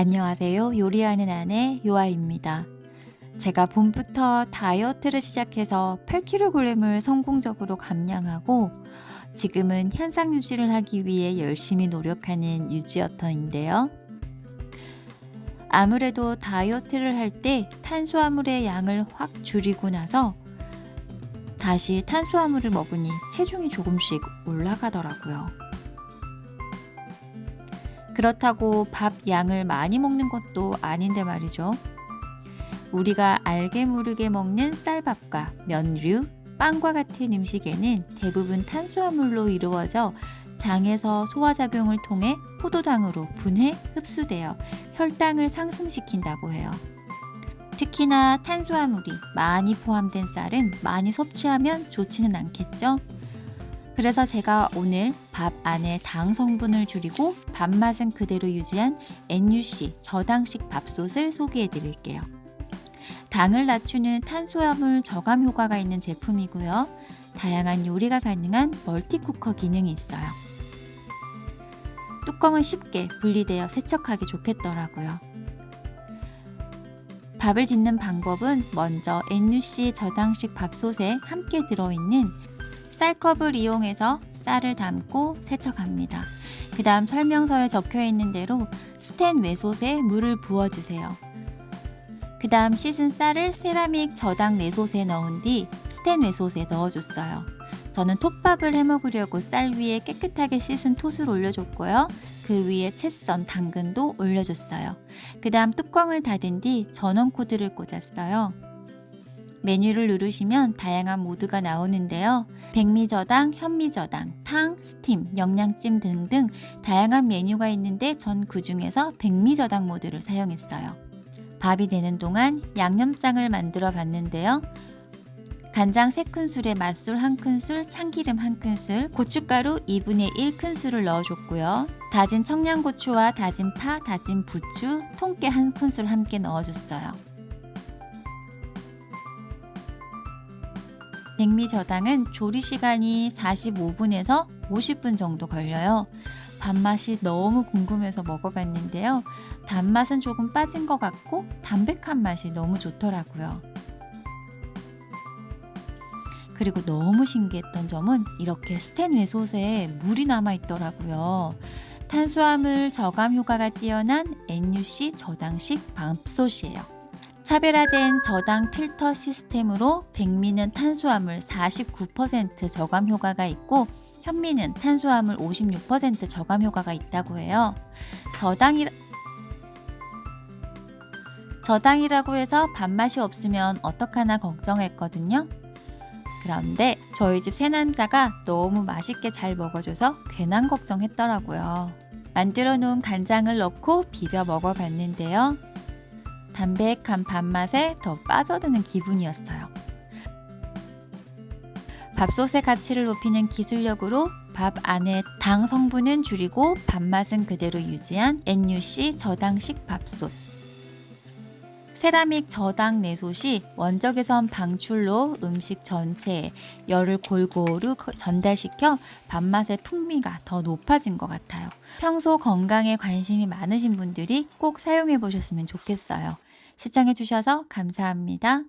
안녕하세요. 요리하는 아내 요아입니다. 제가 봄부터 다이어트를 시작해서 8kg을 성공적으로 감량하고 지금은 현상 유지를 하기 위해 열심히 노력하는 유지어터인데요. 아무래도 다이어트를 할 때 탄수화물의 양을 확 줄이고 나서 다시 탄수화물을 먹으니 체중이 조금씩 올라가더라고요. 그렇다고 밥 양을 많이 먹는 것도 아닌데 말이죠. 우리가 알게 모르게 먹는 쌀밥과 면류, 빵과 같은 음식에는 대부분 탄수화물로 이루어져 장에서 소화작용을 통해 포도당으로 분해, 흡수되어 혈당을 상승시킨다고 해요. 특히나 탄수화물이 많이 포함된 쌀은 많이 섭취하면 좋지는 않겠죠? 그래서 제가 오늘 밥 안에 당 성분을 줄이고 밥맛은 그대로 유지한 NUC 저당식 밥솥을 소개해 드릴게요. 당을 낮추는 탄수화물 저감 효과가 있는 제품이고요. 다양한 요리가 가능한 멀티쿠커 기능이 있어요. 뚜껑은 쉽게 분리되어 세척하기 좋겠더라고요. 밥을 짓는 방법은 먼저 NUC 저당식 밥솥에 함께 들어있는 쌀컵을 이용해서 쌀을 담고 세척합니다. 그 다음 설명서에 적혀 있는 대로 스텐 외솥에 물을 부어주세요. 그 다음 씻은 쌀을 세라믹 저당 내솥에 넣은 뒤 스텐 외솥에 넣어줬어요. 저는 톱밥을 해 먹으려고 쌀 위에 깨끗하게 씻은 톳을 올려줬고요. 그 위에 채 썬 당근도 올려줬어요. 그 다음 뚜껑을 닫은 뒤 전원 코드를 꽂았어요. 메뉴를 누르시면 다양한 모드가 나오는데요. 백미저당, 현미저당, 탕, 스팀, 영양찜 등등 다양한 메뉴가 있는데 전 그 중에서 백미저당 모드를 사용했어요. 밥이 되는 동안 양념장을 만들어 봤는데요. 간장 3큰술에 맛술 1큰술, 참기름 1큰술, 고춧가루 2분의 1큰술을 넣어줬고요. 다진 청양고추와 다진 파, 다진 부추, 통깨 1큰술 함께 넣어줬어요. 백미 저당은 조리 시간이 45분에서 50분 정도 걸려요. 밥맛이 너무 궁금해서 먹어봤는데요. 단맛은 조금 빠진 것 같고 담백한 맛이 너무 좋더라고요. 그리고 너무 신기했던 점은 이렇게 스텐 외솥에 물이 남아 있더라고요. 탄수화물 저감 효과가 뛰어난 NUC 저당식 밥솥이에요. 차별화된 저당 필터 시스템으로 백미는 탄수화물 49% 저감 효과가 있고 현미는 탄수화물 56% 저감 효과가 있다고 해요. 저당이 저당이라고 해서 밥맛이 없으면 어떡하나 걱정했거든요. 그런데 저희 집 새남자가 너무 맛있게 잘 먹어줘서 괜한 걱정했더라고요. 만들어 놓은 간장을 넣고 비벼 먹어봤는데요. 담백한 밥맛에 더 빠져드는 기분이었어요. 밥솥의 가치를 높이는 기술력으로 밥 안에 당 성분은 줄이고 밥맛은 그대로 유지한 NUC 저당식 밥솥. 세라믹 저당 내솥이 원적외선 방출로 음식 전체에 열을 골고루 전달시켜 밥맛의 풍미가 더 높아진 것 같아요. 평소 건강에 관심이 많으신 분들이 꼭 사용해 보셨으면 좋겠어요. 시청해 주셔서 감사합니다.